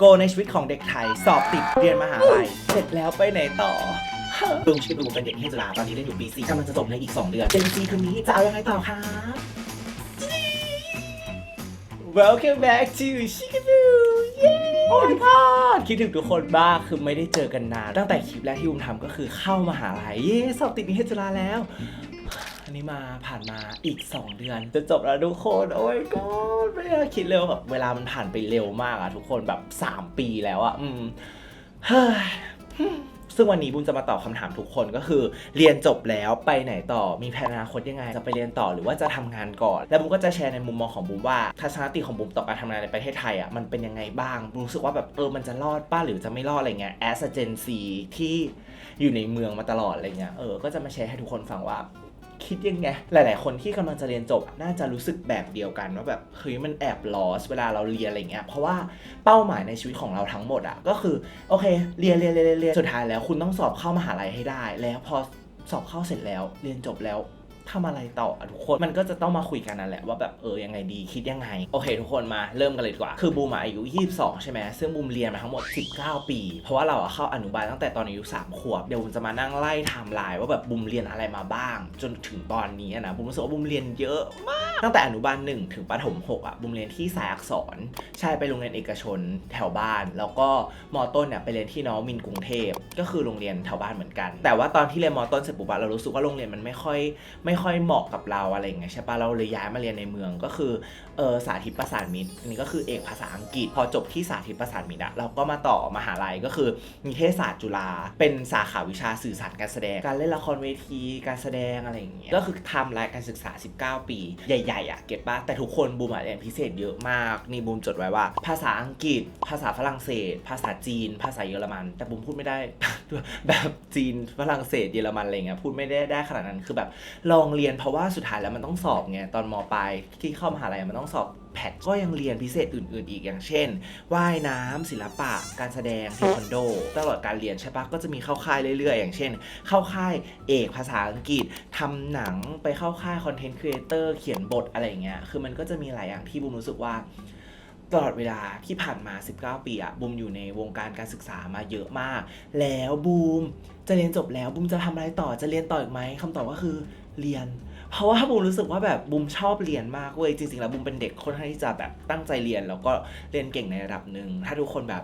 โกในชีวิตของเด็กไทย สอบติดเรียนมหาลัย เสร็จแล้วไปไหนต่อบึงชีวิตบึงเป็นเด็กเทศจุฬาตอนนี้เรียนอยู่ปีสี่กำลังจะจบในอีก 2 เดือนเจนซีคนนี้จะเอายังไงต่อครับ Welcome back to Shikaboo เย้โอ้ทุกคนคิดถึงทุกคนบ้างคือไม่ได้เจอกันนาน ตั้งแต่คลิปแรกที่บุมทำก็คือเข้ามหาลัยเย้สอบติดนิเทศจุฬาแล้วอั นี้มาผ่านมาอีก 2 เดือน จะจบแล้วทุกคน โอ้ยก็ไม่อยากคิดเร็วแบบเวลามันผ่านไปเร็วมากอะทุกคนแบบ 3 ปีแล้วอะอืมเฮ้ยซึ่งวันนี้บุญจะมาตอบคำถามทุกคนก็คือ เรียนจบแล้วไปไหนต่อมีแผนอนาคตยังไง จะไปเรียนต่อหรือว่าจะทำงานก่อน แล้วบุญก็จะแชร์ในมุมมองของบุญว่าทัศนคติของบุญต่อการทำงานในประเทศไทยอะมันเป็นยังไงบ้างบุญรู้สึกว่าแบบเออมันจะรอดป้าหรือจะไม่รอดอะไรเงี้ย as a Gen Z ที่อยู่ในเมืองมาตลอดอะไรเงี้ยเออก็จะมาแชร์ให้ทุกคนฟังว่า คิดยังไง หลาย ๆ คนที่กำลังจะเรียนจบน่าจะรู้สึกแบบเดียวกันว่าแบบเฮ้ยมันแอบลอสเวลาเราเรียนอะไรเงี้ยเพราะว่าเป้าหมายในชีวิตของเราทั้งหมดอะก็คือโอเคเรียนเรียนเรียนเรียนเรียนสุดท้ายแล้วคุณต้องสอบเข้ามหาลัยให้ได้ แล้วพอสอบเข้าเสร็จแล้ว เรียนจบแล้ว ทำอะไรต่อทุกคนมันก็จะต้องมาคุยกันนั่นแหละว่าแบบเออยังไงดีคิดยังไง โอเคทุกคนมาเริ่มกันเลยดีกว่า คือบูมอะอายุ 22 ใช่ไหมซึ่งบูมเรียนมาทั้งหมด 19 ปี เพราะว่าเราเข้าอนุบาลตั้งแต่ตอนอายุ 3 ขวบ เดี๋ยวบูมจะมานั่งไล่ไทม์ไลน์ว่าแบบบูมเรียนอะไรมาบ้าง จนถึงตอนนี้นะบูมรู้สึกว่าบูมเรียนเยอะมาก ตั้งแต่อนุบาล1ถึงประถม6อะบูมเรียนที่สายอักษรใช่ไปโรงเรียนเอกชนแถวบ้าน แล้วก็มอต้นเนี่ยไปเรียนที่น้องมินกรุงเทพก็คือโรงเรียนแถวบ้านเหมือนกัน แต่ว่าตอนที่เรียนมอต้นเสร็จปุ๊บเรารู้สึกว่าโรงเรียนมันไม่ค่อยไม่ค่อยเหมาะกับเราอะไรอย่างเงี้ยใช่ปะเราเลยย้ายมาเรียนในเมืองก็คือเออสาธิตประสานมิตรอันนี้ก็คือเอกภาษาอังกฤษ พอจบที่สาธิตประสานมิตรอะเราก็มาต่อมหาลัยก็คือนิเทศศาสตร์จุฬาเป็นสาขาวิชาสื่อสารการแสดง การเล่นละครเวทีการแสดงอะไรอย่างเงี้ยก็คือทำรายการศึกษา 19 ปี ใหญ่ๆอะเก็ตปะแต่ทุกคนบูมอะเรียนพิเศษเยอะมากนี่บูมจดไว้ว่า ภาษาอังกฤษ ภาษาฝรั่งเศส ภาษาจีน ภาษาเยอรมัน แต่บูมพูดไม่ได้แบบจีนฝรั่งเศสเยอรมันอะไรเงี้ยพูดไม่ได้ได้ขนาดนั้นคือแบบลองเรียนเพราะว่าสุดท้ายแล้วมันต้องสอบไงตอนมปลายที่เข้ามหาลัยมันต้องสอบแพทก็ยังเรียนพิเศษอื่น ๆ อีกอย่างเช่นว่ายน้ำศิลปะ การแสดงเทควันโด ตลอดการเรียนใช่ปะก็จะมีเข้าค่ายเรื่อย ๆ อย่างเช่น เข้าค่ายเอกภาษาอังกฤษทำหนังไปเข้าค่ายคอนเทนต์ครีเอเตอร์เขียนบทอะไรอย่างเงี้ยคือมันก็จะมีหลายอย่างที่บูมรู้สึกว่าตลอดเวลาที่ผ่านมา 19 ปีอะบูมอยู่ในวงการการศึกษามาเยอะมาก แล้วบูมจะเรียนจบแล้วบูมจะทำอะไรต่อจะเรียนต่ออีกไหมคำตอบก็คือ เรียน เพราะว่าบูมรู้สึกว่าแบบบูมชอบเรียนมากเว้ยจริงๆแล้วบูมเป็นเด็กค่อนข้างที่จะแบบตั้งใจเรียนแล้วก็เรียนเก่งในระดับหนึ่งถ้าทุกคนแบบ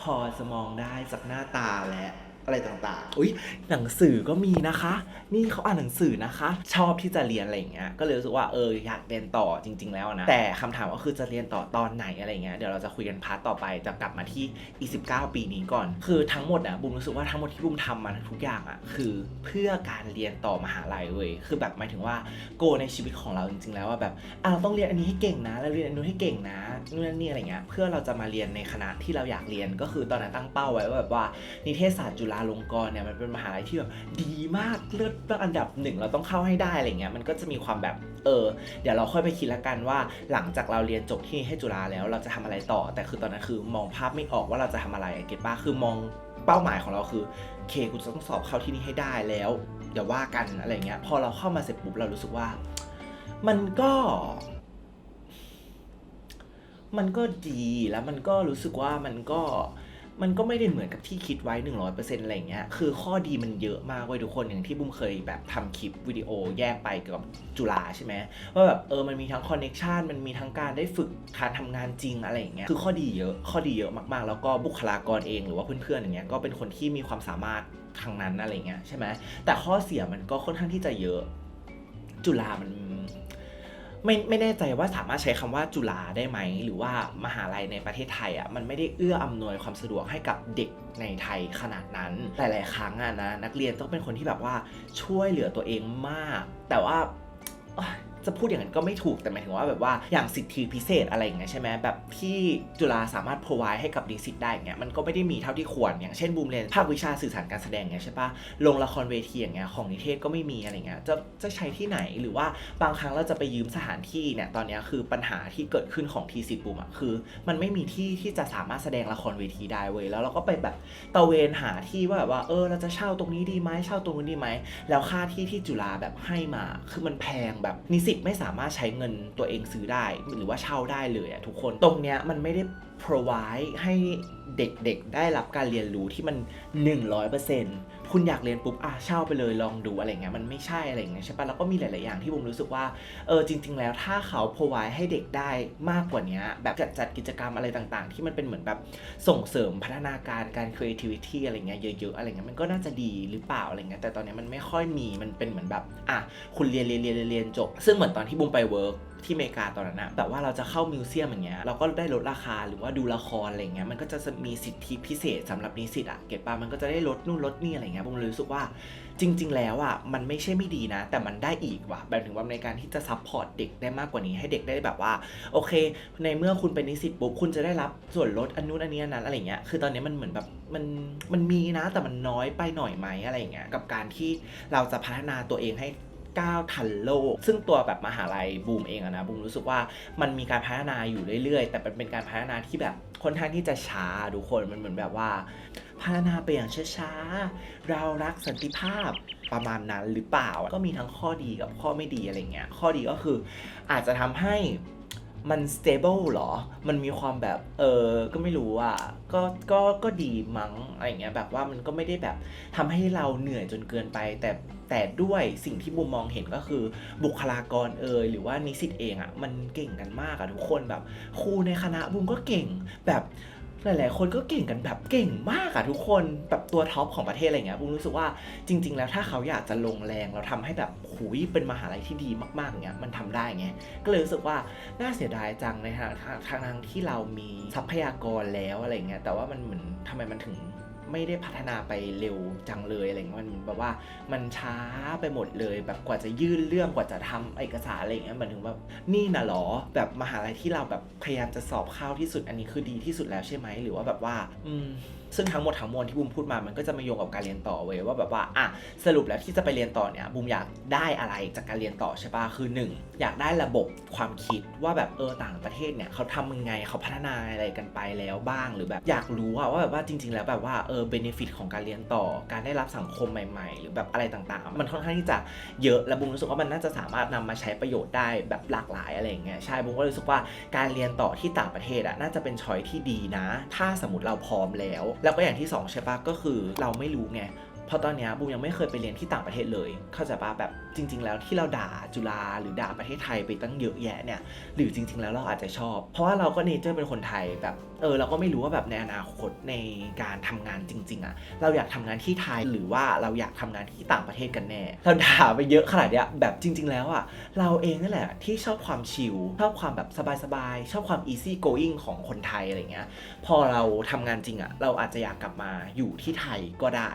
พอจะมองได้จากหน้าตาและ อะไรต่างๆ อุ้ยหนังสือก็มีนะคะ นี่เขาอ่านหนังสือนะคะ ชอบที่จะเรียนอะไรอย่างเงี้ย ก็เลยรู้สึกว่าเอออยากเรียนต่อจริง ๆ แล้วนะ แต่คำถามก็คือจะเรียนต่อตอนไหนอะไรเงี้ย เดี๋ยวเราจะคุยกันพาร์ทต่อไป จะกลับมาที่อี19ปีนี้ก่อน คือทั้งหมดอะบุมรู้สึกว่าทั้งหมดที่บุมทำมาทุกอย่างอะคือเพื่อการเรียนต่อมหาลัยเว้ย คือแบบหมายถึงว่าโกในชีวิตของเราจริง ๆ แล้วว่าแบบอะเราต้องเรียนอันนี้ให้เก่งนะ แล้วเรียนอันนู้นให้เก่งนะนู่นนั่นนี่อะไรเงี้ย เพื่อเราจะมาเรียนในคณะที่เราอยากเรียน ก็คือตอนนั้นตั้งเป้าไว้ว่าแบบว่านิเทศศาสตร์จุฬาลงกรณ์เนี่ยมันเป็นมหาลัยที่แบบดีมากเลือดตั้งอันดับหนึ่งเราต้องเข้าให้ได้อะไรเงี้ยมันก็จะมีความแบบเออเดี๋ยวเราค่อยไปคิดละกันว่า หลังจากเราเรียนจบที่นิเทศจุฬาแล้วเราจะทำอะไรต่อ แต่คือตอนนั้นคือมองภาพไม่ออกว่าเราจะทำอะไรเก็ตป้าคือมองเป้าหมายของเราคือโอเคกูจะต้องสอบเข้าที่นี่ให้ได้แล้วเดี๋ยวว่ากันอะไรเงี้ยพอเราเข้ามาเสร็จปุ๊บเรารู้สึกว่า มันก็มันก็ดีแล้วมันก็รู้สึกว่ามันก็ มันก็ไม่ได้เหมือนกับที่คิดไว้ 100%อะไรอย่างเงี้ย คือข้อดีมันเยอะมากเว้ยทุกคนอย่างที่บุ้มเคยแบบทำคลิปวิดีโอแยกไปเกี่ยวกับจุฬาใช่ไหมว่าแบบเออมันมีทั้งคอนเน็ชันมันมีทั้งการได้ฝึกการทำงานจริงอะไรอย่างเงี้ยคือข้อดีเยอะข้อดีเยอะมากๆ แล้วก็บุคลากรเองหรือว่าเพื่อนๆอย่างเงี้ยก็เป็นคนที่มีความสามารถทางนั้นอะไรเงี้ยใช่ไหมแต่ข้อเสียมันก็ค่อนข้างที่จะเยอะ จุฬามัน ไม่ไม่แน่ใจว่าสามารถใช้คำว่าจุฬาได้ไหม หรือว่ามหาลัยในประเทศไทยอะมันไม่ได้เอื้ออำนวยความสะดวกให้กับเด็กในไทยขนาดนั้น หลาย ๆ ครั้งอะนะนักเรียนต้องเป็นคนที่แบบว่าช่วยเหลือตัวเองมาก แต่ว่า จะพูดอย่างนั้นก็ไม่ถูกแต่หมายถึงว่าแบบว่าอย่างสิทธิพิเศษอะไรอย่างเงี้ยใช่ไหมแบบที่จุฬาสามารถ provide ให้กับนิสิตได้อย่างเงี้ยมันก็ไม่ได้มีเท่าที่ควร อย่างเช่นบูมเรียนภาควิชาสื่อสารการแสดงเงี้ยใช่ปะลงละครเวทีอย่างเงี้ยของนิเทศก็ไม่มีอะไรเงี้ยจะจะใช้ที่ไหนหรือว่าบางครั้งเราจะไปยืมสถานที่เนี่ยตอนนี้คือปัญหาที่เกิดขึ้นของทีสิบูมอะคือ มันไม่มีที่ที่จะสามารถแสดงละครเวทีได้เว้ยแล้วเราก็ไปแบบตะเวนหาที่ว่าแบบว่าเออเราจะเช่าตรงนี้ดีไหมเช่าตรงนู้ดีไหมแล้วค่าที่ที่จุฬาแบบให้มาคือมันแพงแบบนิสิตตไม่สามารถใช้เงินตัวเองซื้อได้ หรือว่าเช่าได้เลยอะทุกคน ตรงเนี้ยมันไม่ได้ provide ให้เด็กๆ ได้รับการเรียนรู้ที่มัน 100%คุณอยากเรียนปุ๊บอะเช่าไปเลยลองดูอะไรเงี้ยมันไม่ใช่อะไรเงี้ยใช่ปะแล้วก็มีหลาย ๆ อย่างที่ผมรู้สึกว่าเออจริง ๆ แล้วถ้าเขา provide ให้เด็กได้มากกว่านี้แบบจัดจัดกิจกรรมอะไรต่าง ๆ ที่มันเป็นเหมือนแบบส่งเสริมพัฒนาการการ creativity อะไรเงี้ยเยอะ ๆ อะไรเงี้ยมันก็น่าจะดีหรือเปล่าอะไรเงี้ยแต่ตอนนี้มันไม่ค่อยมีมันเป็นเหมือนแบบอะคุณเรียนเรียนเรียนเรียนเรียนจบ ซึ่งเหมือนตอนที่บุมไปเวิร์ก ที่อเมริกาตอนนั้นนะแบบว่าเราจะเข้ามิวเซียมอย่างเงี้ยเราก็ได้ลดราคาหรือว่าดูละครอะไรเงี้ยมันก็จะมีสิทธิพิเศษสำหรับนิสิตอะเก็ตปะมันก็จะได้ลดนู่นลดนี่อะไรเงี้ยผมเลยรู้สึกว่าจริง ๆ แล้วอะมันไม่ใช่ไม่ดีนะ แต่มันได้อีกว่ะแบบถึงว่าในการที่จะซัพพอร์ตเด็กได้มากกว่านี้ให้เด็กได้แบบว่า โอเค ในเมื่อคุณเป็นนิสิตปุ๊บคุณจะได้รับส่วนลดอันนู้นอันนี้นั้นอะไรเงี้ยคือตอนนี้มันเหมือนแบบมันมันมีนะแต่มันน้อยไปหน่อยไหมอะไรเงี้ยกับการที่เราจะพัฒนาตัวเองให้ ก้าวทันโลก ซึ่งตัวแบบมหาลัยบูมเองอะนะบูมรู้สึกว่ามันมีการพัฒนาอยู่เรื่อยๆ แต่มันเป็นการพัฒนาที่แบบค่อนข้างที่จะช้าทุกคนมันเหมือนแบบว่า พัฒนาไปอย่างช้าๆเรารักสันติภาพประมาณนั้นหรือเปล่าก็มีทั้งข้อดีกับข้อไม่ดีอะไรเงี้ยข้อดีก็คืออาจจะทำให้ มัน stable หรอ มันมีความแบบ เออ ก็ไม่รู้อะ ก็ ก็ ก็ดีมั้ง อะไรเงี้ย แบบว่ามันก็ไม่ได้แบบทำให้เราเหนื่อยจนเกินไป แต่ แต่ด้วยสิ่งที่บุมมองเห็นก็คือบุคลากรเอยหรือว่านิสิตเองอะ่ะ มันเก่งกันมากอะทุกคนแบบ ครูในคณะบุมก็เก่ง แบบ หลายๆ คนก็เก่งกันแบบเก่งมากอะทุกคนแบบตัวท็อปของประเทศอะไรเงี้ยบูมรู้สึกว่าจริง ๆ แล้วถ้าเขาอยากจะลงแรงเราทำให้แบบหุยเป็นมหาลัยที่ดีมากๆเงี้ยมันทำได้ไงก็เลยรู้สึกว่าน่าเสียดายจังในทางทางทางทางที่เรามีทรัพยากรแล้วอะไรเงี้ยแต่ว่ามันเหมือนทำไมมันถึง ไม่ได้พัฒนาไปเร็วจังเลยอะไรเงี้ยมันแบบว่ามันช้าไปหมดเลยแบบกว่าจะยื่นเรื่องกว่าจะทำเอกสารอะไรเงี้ยมันถึงแบบนี่นะหรอแบบมหาลัยที่เราแบบพยายามจะสอบเข้าที่สุดอันนี้คือดีที่สุดแล้วใช่ไหมหรือว่าแบบว่า อืม ซึ่งทั้งหมดทั้งมวลที่บูมพูดมามันก็จะมาโยงกับการเรียนต่อเว้ยว่าแบบว่าอะสรุปแล้วที่จะไปเรียนต่อเนี่ยบูมอยากได้อะไรจากการเรียนต่อใช่ปะคือหนึ่งอยากได้ระบบความคิดว่าแบบเออต่างประเทศเนี่ยเขาทำยังไงเขาพัฒนาอะไรกันไปแล้วบ้างหรือแบบอยากรู้อะว่าแบบว่าจริง ๆ แล้วแบบว่าเออเบนฟิตของการเรียนต่อการได้รับสังคมใหม่ ๆ หรือแบบอะไรต่างๆ มันค่อนข้างที่จะเยอะและบูมรู้สึกว่ามันน่าจะสามารถนำมาใช้ประโยชน์ได้แบบหลากหลายอะไรอย่างเงี้ยใช่บูมก็รู้สึกว่าการเรียนต่อที่ต่างประเทศอะน่าจะเป็นช้อยที่ดีนะ ถ้าสมมติเราพร้อมแล้วแล้วก็อย่างที่สองใช่ปะก็คือเราไม่รู้ไง เพราะตอนเนี้ยบูมยังไม่เคยไปเรียนที่ต่างประเทศเลย เข้าใจปะแบบจริง ๆ แล้วที่เราด่าจุฬาหรือด่าประเทศไทยไปตั้งเยอะแยะเนี่ยหรือจริง ๆ แล้วเราอาจจะชอบ เพราะว่าเราก็เนเจอร์เป็นคนไทยแบบเออเราก็ไม่รู้ว่าแบบในอนาคตในการทำงานจริง ๆอะเราอยากทำงานที่ไทยหรือว่าเราอยากทำงานที่ต่างประเทศกันแน่เราด่าไปเยอะขนาดเนี้ยแบบจริง ๆ แล้วอะเราเองนั่นแหละที่ชอบความชิลชอบความแบบสบายๆชอบความ easy going ของคนไทยอะไรเงี้ยพอเราทำงานจริงอะเราอาจจะอยากกลับมาอยู่ที่ไทยก็ได้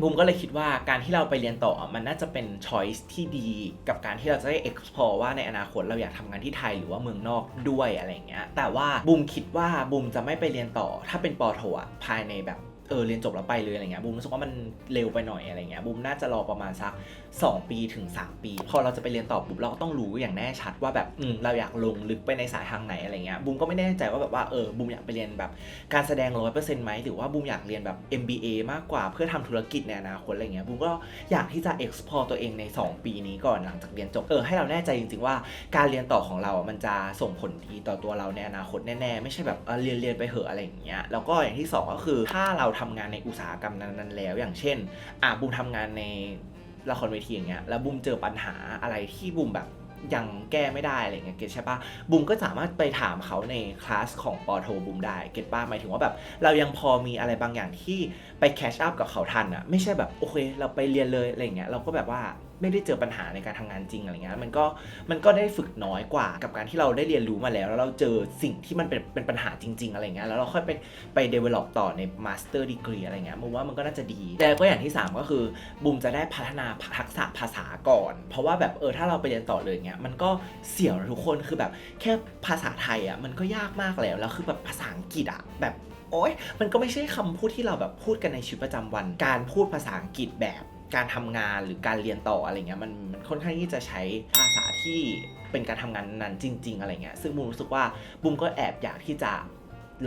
มบุมก็เลยคิดว่าการที่เราไปเรียนต่อมันน่าจะเป็น choice ที่ดีกับการที่เราจะได้ explore ว่าในอนาคตเราอยากทำงานที่ไทยหรือว่าเมืองนอกด้วยอะไรเงี้ยแต่ว่าบุมคิดว่าบุมจะไม่ไปเรียนต่อ ถ้าเป็นปอโทอะภายในแบบเออเรียนจบแล้วไปเลยอะไรเงี้ยบุมรู้สึกว่ามันเร็วไปหน่อยอะไรเงี้ยบุมน่าจะรอประมาณสัก 2 ปีถึง 3 ปี พอเราจะไปเรียนต่อปุ๊บเราก็ต้องรู้อย่างแน่ชัดว่าแบบอืมเราอยากลงลึกไปในสายทางไหนอะไรเงี้ยบูมก็ไม่แน่ใจว่าแบบว่าเออบูมอยากไปเรียนแบบการแสดงร้อยเปอร์เซ็นต์ไหมหรือว่าบูมอยากเรียนแบบ MBA มากกว่าเพื่อทำธุรกิจในอนาคตอะไรเงี้ยบูมก็อยากที่จะ explore ตัวเองใน 2 ปีนี้ก่อนหลังจากเรียนจบเออให้เราแน่ใจจริงๆว่าการเรียนต่อของเราอะมันจะส่งผลดีต่อตัวเราในอนาคตแน่ๆไม่ใช่แบบเออเรียนเรียนไปเหอะอะไรอย่างเงี้ยแล้วก็อย่างที่สองก็คือถ้าเราทำงานในอุตสาหกรรมนั้นๆแล้ว อย่างเช่นอะบูมทำงานใน ละครเวทีอย่างเงี้ยแล้วบุมเจอปัญหาอะไรที่บุมแบบยังแก้ไม่ได้อะไรเงี้ยเก็ตใช่ปะบุมก็สามารถไปถามเขาในคลาสของปอโทบุมได้เก็ตป้าหมายถึงว่าแบบ เรายังพอมีอะไรบางอย่างที่ไปแคชอัพกับเขาทันอะไม่ใช่แบบโอเค เราไปเรียนเลยอะไรเงี้ยเราก็แบบว่า ไม่ได้เจอปัญหาในการทำงานจริงอะไรเงี้ยมันก็มันก็ได้ฝึกน้อยกว่ากับการที่เราได้เรียนรู้มาแล้ว แล้วเราเจอสิ่งที่มันเป็นเป็นปัญหาจริง ๆ อะไรเงี้ยแล้วเราค่อยไปไป develop ต่อใน master degree อะไรเงี้ยมุมว่ามันก็น่าจะดี แต่ก็อย่างที่ 3 ก็คือบูมจะได้พัฒนาทักษะภาษาก่อน เพราะว่าแบบเออถ้าเราไปเรียนต่อเลยเงี้ยมันก็เสี่ยวทุกคนคือแบบแค่ภาษาไทยอะมันก็ยากมากแล้วแล้วคือแบบภาษาอังกฤษอะแบบโอ๊ยมันก็ไม่ใช่คำพูดที่เราแบบพูดกันในชีวิตประจำวัน การพูดภาษาอังกฤษแบบ การทำงานหรือการเรียนต่ออะไรเงี้ยมันมันค่อนข้างที่จะใช้ภาษาที่เป็นการทำงานนั้นจริง ๆ อะไรเงี้ยซึ่งบูมรู้สึกว่าบูมก็แอบอยากที่จะ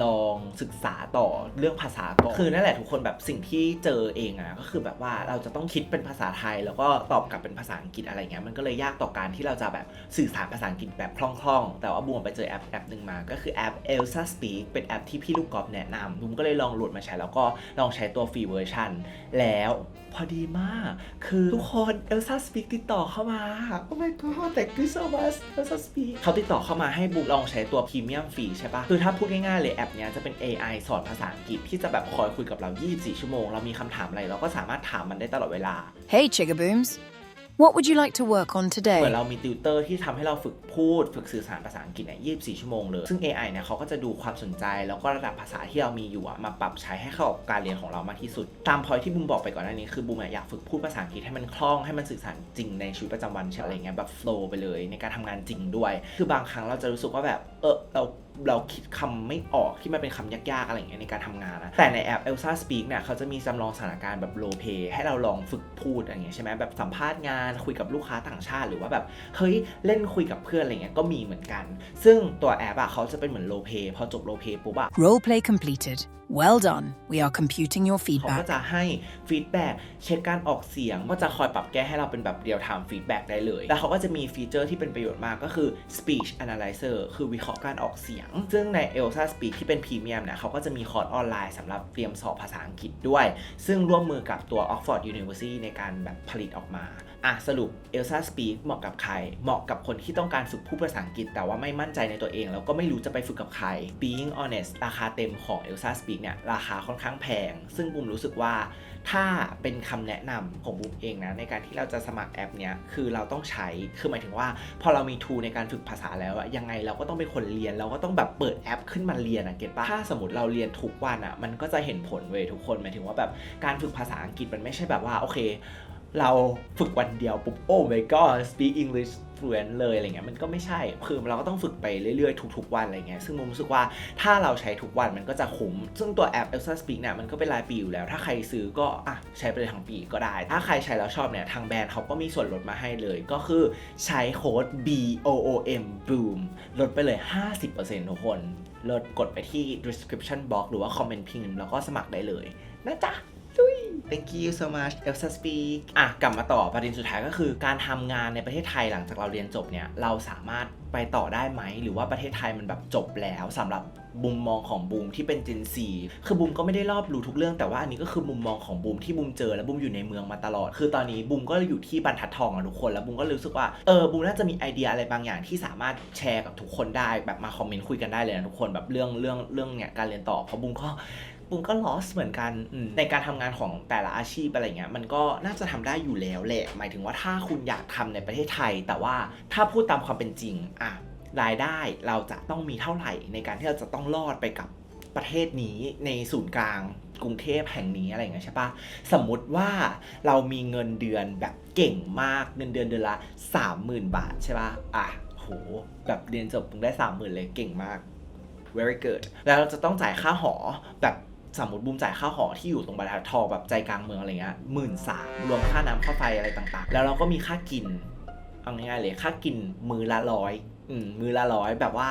ลองศึกษาต่อเรื่องภาษาก่อนคือนั่นแหละทุกคนแบบสิ่งที่เจอเองอะก็คือแบบว่าเราจะต้องคิดเป็นภาษาไทย แล้วก็ตอบกลับเป็นภาษาอังกฤษอะไรเงี้ยมันก็เลยยากต่อการที่เราจะแบบสื่อสารภาษาอังกฤษแบบคล่องๆ แต่ว่าบูมไปเจอแอปแอปหนึ่งมา ก็คือแอป Elsa Speak เป็นแอปที่พี่ลูกกอล์ฟแนะนำบูมก็เลยลองโหลดมาใช้แล้วก็ลองใช้ตัวฟรีเวอร์ชันแล้วพอดีมาก คือทุกคน Elsa Speak ติดต่อเข้ามา Oh my god thank you so much Elsa Speak เขาติดต่อเข้ามาให้บูมลองใช้ตัวพรีเมียมฟรีใช่ปะคือถ้าพูดง่ายๆเลยแอปเนี้ยจะเป็น AI สอนภาษาอังกฤษที่จะแบบคอยคุยกับเรา 24 ชั่วโมง เรามีคำถามอะไรเราก็สามารถถามมันได้ตลอดเวลา Hey, Chigabooms. What would you like to work on เหมือน today? เรามีติวเตอร์ที่ทำให้เราฝึกพูด ฝึกสื่อสารภาษาอังกฤษเนี่ย24 ชั่วโมงเลย ซึ่ง AI เนี่ยเขาก็จะดูความสนใจ แล้วก็ระดับภาษาที่เรามีอยู่อะมาปรับใช้ให้เข้ากับการเรียนของเรามากที่สุด ตามพอยที่บูมบอกไปก่อนหน้านี้คือบูมอะอยากฝึกพูดภาษาอังกฤษให้มันคล่องให้มันสื่อสารจริงในชีวิตประจำวันใช่ไหมอะไรเงี้ยแบบโฟล์ไปเลย ในการทำงานจริงด้วย คือบางครั้งเราจะรู้สึกว่าแบบเออเรา เราคิดคำไม่ออกที่มันเป็นคำยากๆ อะไรอย่างเงี้ยในการทำงานนะ แต่ในแอป Elsa Speak เนี่ยเขาจะมีจำลองสถานการณ์แบบโลเพให้เราลองฝึกพูดอะไรเงี้ยใช่ไหมแบบสัมภาษณ์งานคุยกับลูกค้าต่างชาติ หรือว่าแบบเฮ้ยเล่นคุยกับเพื่อนอะไรเงี้ยก็มีเหมือนกัน ซึ่งตัวแอปอะเขาจะเป็นเหมือนโลเพพอจบโลเพปุ๊บอะ Roleplay completed. Well done. We are computing your เขาก็ feedback. จะให้ฟีดแบ็กเช็คการออกเสียงก็จะคอยปรับแก้ให้เราเป็นแบบเรียลไทม์ฟีดแบ็กได้เลย แล้วเขาก็จะมีฟีเจอร์ที่เป็นประโยชน์มากก็คือ speech analyzer คือวิเคราะห์การออกเสียง ซึ่งใน Elsa Speak ที่เป็นพรีเมียมเนี่ยเขาก็จะมีคอร์สออนไลน์สำหรับเตรียมสอบภาษาอังกฤษด้วย ซึ่งร่วมมือกับตัว Oxford University ในการแบบผลิตออกมา อะสรุป Elsa Speak เหมาะกับใคร เหมาะกับคนที่ต้องการฝึกพูดภาษาอังกฤษ แต่ว่าไม่มั่นใจในตัวเอง แล้วก็ไม่รู้จะไปฝึกกับใคร Being honest ราคาเต็มของ Elsa Speak เนี่ยราคาค่อนข้างแพง ซึ่งบูมรู้สึกว่าถ้าเป็นคำแนะนำของบูมเองนะในการที่เราจะสมัครแอปเนี้ยคือเราต้องใช้คือหมายถึงว่า พอเรามีทูในการฝึกภาษาแล้วอะยังไงเราก็ต้องเป็นคนเรียน เราก็ต้องแบบเปิดแอปขึ้นมาเรียนอะเก็ตปะถ้าสมมติเราเรียนทุกวันอะมันก็จะเห็นผลเว้ยทุกคนหมายถึงว่าแบบการฝึกภาษาอังกฤษมันไม่ใช่แบบว่าโอเค เราฝึกวันเดียวปุ๊บโอ้ my god speak English fluent เลยอะไรเงี้ยมันก็ไม่ใช่คือเราก็ต้องฝึกไปเรื่อยๆ ทุกๆวันอะไรเงี้ยซึ่งมุมรู้สึกว่าถ้าเราใช้ทุกวันมันก็จะคุ้ม ซึ่งตัวแอป Elsa Speak เนี่ยมันก็เป็นรายปีอยู่แล้ว ถ้าใครซื้อก็อะใช้ไปเลยทั้งปีก็ได้ ถ้าใครใช้แล้วชอบเนี่ยทางแบรนด์เขาก็มีส่วนลดมาให้เลยก็คือใช้โค้ด B O O M Boom ลดไปเลย 50%ทุกคนลดกดไปที่ description box หรือว่า comment พิมพ์แล้วก็สมัครได้เลยนะจ๊ะ Thank you so much Elsa Speak อะกลับมาต่อประเด็นสุดท้ายก็คือการทำงานในประเทศไทยหลังจากเราเรียนจบเนี่ยเราสามารถไปต่อได้ไหม หรือว่าประเทศไทยมันแบบจบแล้วสำหรับมุมมองของบูมที่เป็น Gen Z คือบูมก็ไม่ได้รอบรู้ทุกเรื่องแต่ว่าอันนี้ก็คือมุมมองของบูมที่บูมเจอและบูมอยู่ในเมืองมาตลอด คือตอนนี้บูมก็อยู่ที่บรรทัดทองอะทุกคนแล้วบูมก็รู้สึกว่าเออบูมน่าจะมีไอเดียอะไรบางอย่างที่สามารถแชร์กับทุกคนได้แบบมาคอมเมนต์คุยกันได้เลยนะทุกคนแบบเรื่องเรื่องเรื่องเนี่ยการเรียนต่อเพราะบูมก็ บุมก็ lost เหมือนกันอืมในการทำงานของแต่ละอาชีพอะไรเงี้ยมันก็น่าจะทำได้อยู่แล้วแหละ หมายถึงว่าถ้าคุณอยากทำในประเทศไทย แต่ว่าถ้าพูดตามความเป็นจริงอะรายได้เราจะต้องมีเท่าไหร่ในการที่เราจะต้องรอดไปกับประเทศนี้ในศูนย์กลางกรุงเทพแห่งนี้อะไรเงี้ยใช่ปะสมมุติว่าเรามีเงินเดือนแบบเก่งมากเงินเดือนเดือนละ 30,000 บาทใช่ปะอะโหแบบเรียนจบมึงได้ 30,000 เลยเก่งมาก very good แล้วเราจะต้องจ่ายค่าหอแบบ สมมติบูมจ่ายค่าหอที่อยู่ตรงบรรทัดทองแบบใจกลางเมืองอะไรเงี้ยหมื่นสามรวมค่าน้ำค่าไฟอะไรต่างๆ แล้วเราก็มีค่ากิน เอาง่ายๆเลยค่ากินมือละร้อยอืมมือละร้อยแบบว่า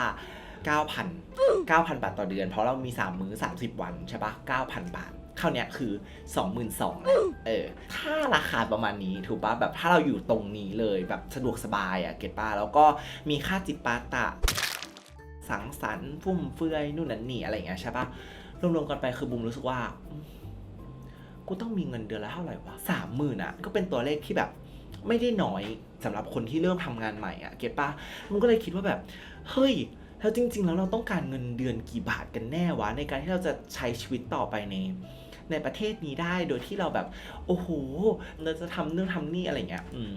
9,000 9,000 บาทต่อเดือน เพราะเรามี 3 มื้อ 30 วันใช่ปะ9,000 บาทคราวเนี้ยคือ 22,000แล้วเออ ถ้าราคาประมาณนี้ถูกปะแบบถ้าเราอยู่ตรงนี้เลยแบบสะดวกสบายอะเก็ตปะแล้วก็มีค่าจิปาตะ สังสรรค์ฟุ่มเฟือยนู่นนั่นนี่อะไรอย่างเงี้ยใช่ปะ รวมๆกันไปคือบุมรู้สึกว่า กูต้องมีเงินเดือนละเท่าไหร่วะสามหมื่นอะ ก็เป็นตัวเลขที่แบบไม่ได้น้อยสำหรับคนที่เริ่มทำงานใหม่อะ เก็ตปะมันก็เลยคิดว่าแบบ เฮ้ย แล้วจริง ๆ แล้วเราต้องการเงินเดือนกี่บาทกันแน่วะ ในการที่เราจะใช้ชีวิตต่อไปในในประเทศนี้ได้โดยที่เราแบบ โอ้โห เราจะทำเรื่องทำนี่อะไรเงี้ย อืม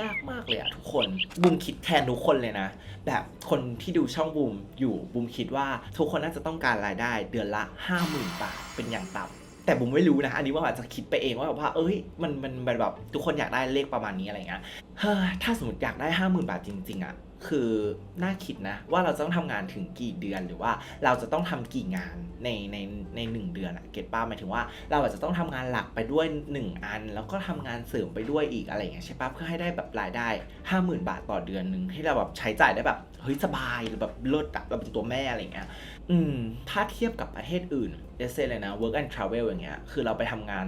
ยากมากเลยอะทุกคนบูมคิดแทนทุกคนเลยนะ แบบคนที่ดูช่องบูมอยู่บูมคิดว่าทุกคนน่าจะต้องการรายได้ เดือนละ 50,000 บาทเป็นอย่างต่ำแต่บูมไม่รู้นะ อันนี้ว่าอาจจะคิดไปเองว่าแบบว่า เอ้ย มัน มันมันแบบ ทุกคนอยากได้เลขประมาณนี้อะไรเงี้ย เฮ้ยถ้าสมมติอยากได้50,000บาทจริง ๆอะ คือน่าคิดนะว่าเราจะต้องทำงานถึงกี่เดือนหรือว่าเราจะต้องทำกี่งานในในในหนึ่งเดือนอะเก็ตป้าหมายถึงว่าเราอาจจะต้องทำงานหลักไปด้วย 1 อัน แล้วก็ทำงานเสริมไปด้วยอีกอะไรอย่างเงี้ยใช่ปะเพื่อให้ได้แบบรายได้ 50,000 บาทต่อเดือนหนึ่งให้เราแบบใช้จ่ายได้แบบเฮ้ยสบายหรือแบบเลิศอะเราเป็นตัวแม่อะไรเงี้ยอืมถ้าเทียบกับประเทศอื่นเอเซเลยนะ work and travel อย่างเงี้ยคือเราไปทำงาน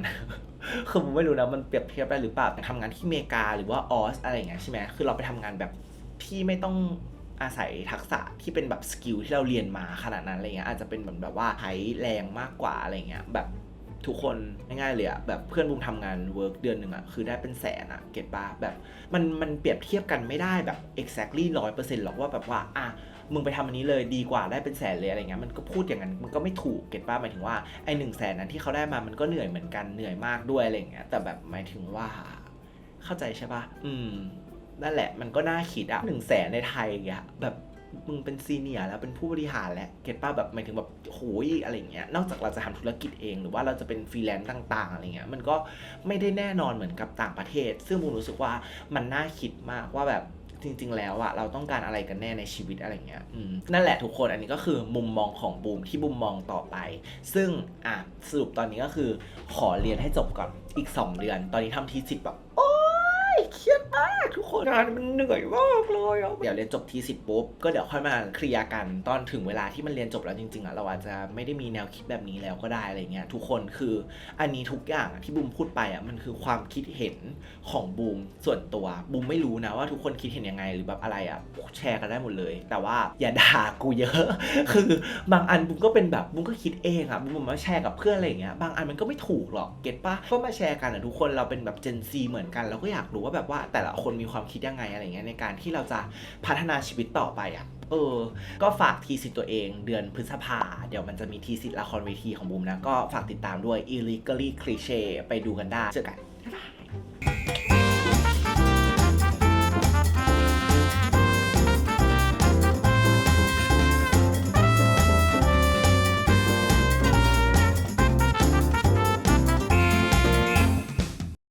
คือผมไม่รู้นะมันเปรียบเทียบได้หรือเปล่าแต่ทำงานที่อเมริกาหรือว่าออสอะไรอย่างเงี้ยใช่ไหมคือเราไปทำงานแบบ ที่ไม่ต้องอาศัยทักษะที่เป็นแบบสกิลที่เราเรียนมาขนาดนั้นอะไรเงี้ยอาจจะเป็นเหมือนแบบว่าใช้แรงมากกว่าอะไรเงี้ยแบบทุกคนง่ายๆเลยอะแบบเพื่อนบุมทำงานเวิร์กเดือนหนึ่งอะคือได้เป็นแสนอะเก็ตปะแบบมันมันเปรียบเทียบกันไม่ได้แบบ exactly ร้อยเปอร์เซ็นต์หรอกว่าแบบว่าอะมึงไปทำอันนี้เลยดีกว่าได้เป็นแสนเลยอะไรเงี้ยมันก็พูดอย่างนั้นมันก็ไม่ถูกเก็ตป้าหมายถึงว่าไอ้หนึ่งแสนนั้นที่เขาได้มามันก็เหนื่อยเหมือนกันเหนื่อยมากด้วยอะไรเงี้ยแต่แบบหมายถึงว่าเข้าใจใช่ปะอืม นั่นแหละมันก็น่าคิดอะหนึ่งแสนในไทยอะแบบมึงเป็นซีเนียร์แล้วเป็นผู้บริหารแล้วเก็ตป้าแบบหมายถึงแบบโหยอะไรเงี้ยนอกจากเราจะทำธุรกิจเอง หรือว่าเราจะเป็นฟรีแลนซ์ต่าง ๆอะไรเงี้ยมันก็ไม่ได้แน่นอนเหมือนกับต่างประเทศ ซึ่งบูมรู้สึกว่ามันน่าคิดมากว่าแบบจริง ๆ แล้วอะเราต้องการอะไรกันแน่ในชีวิตอะไรเงี้ยนั่นแหละทุกคนอันนี้ก็คือมุมมองของบูมที่บูมมองต่อไป ซึ่งอะสรุปตอนนี้ก็คือขอเรียนให้จบก่อนอีก 2 เดือน ตอนนี้ทำทีสิทธ์แบบโอ๊ยเครียดมาก ทุกคนงานมันเหนื่อยมากเลยอะเดี๋ยวเรียนจบทีสิทธ์ปุ๊บก็เดี๋ยวค่อยมาเคลียร์กันตอนถึงเวลาที่มันเรียนจบแล้วจริงๆอะเราอาจจะไม่ได้มีแนวคิดแบบนี้แล้วก็ได้อะไรเงี้ยทุกคนคืออันนี้ทุกอย่างที่บูมพูดไปอะมันคือความคิดเห็นของบูมส่วนตัวบูมไม่รู้นะว่าทุกคนคิดเห็นยังไงหรือแบบอะไรอะแชร์กันได้หมดเลย แต่ว่าอย่าด่ากูเยอะ คือบางอันบูมก็เป็นแบบบูมก็คิดเองอะบูมมาแชร์กับเพื่อนอะไรเงี้ยบางอันมันก็ไม่ถูกหรอกเก็ตปะก็มาแชร์กันอะทุกคนเราเป็นแบบ Gen Z เหมือนกันเราก็อยากรู้ว่าแบบว่าแต่ละคนมีความคิดยังไงอะไรเงี้ยในการที่เราจะพัฒนาชีวิตต่อไปอะเออ ก็ฝากทีสิทธิ์ตัวเองเดือนพฤษภา เดี๋ยวมันจะมีทีสิทธิ์ละครเวทีของบูมนะ ก็ฝากติดตามด้วย illegally cliche ไปดูกันได้ เจอกัน บ๊ายบาย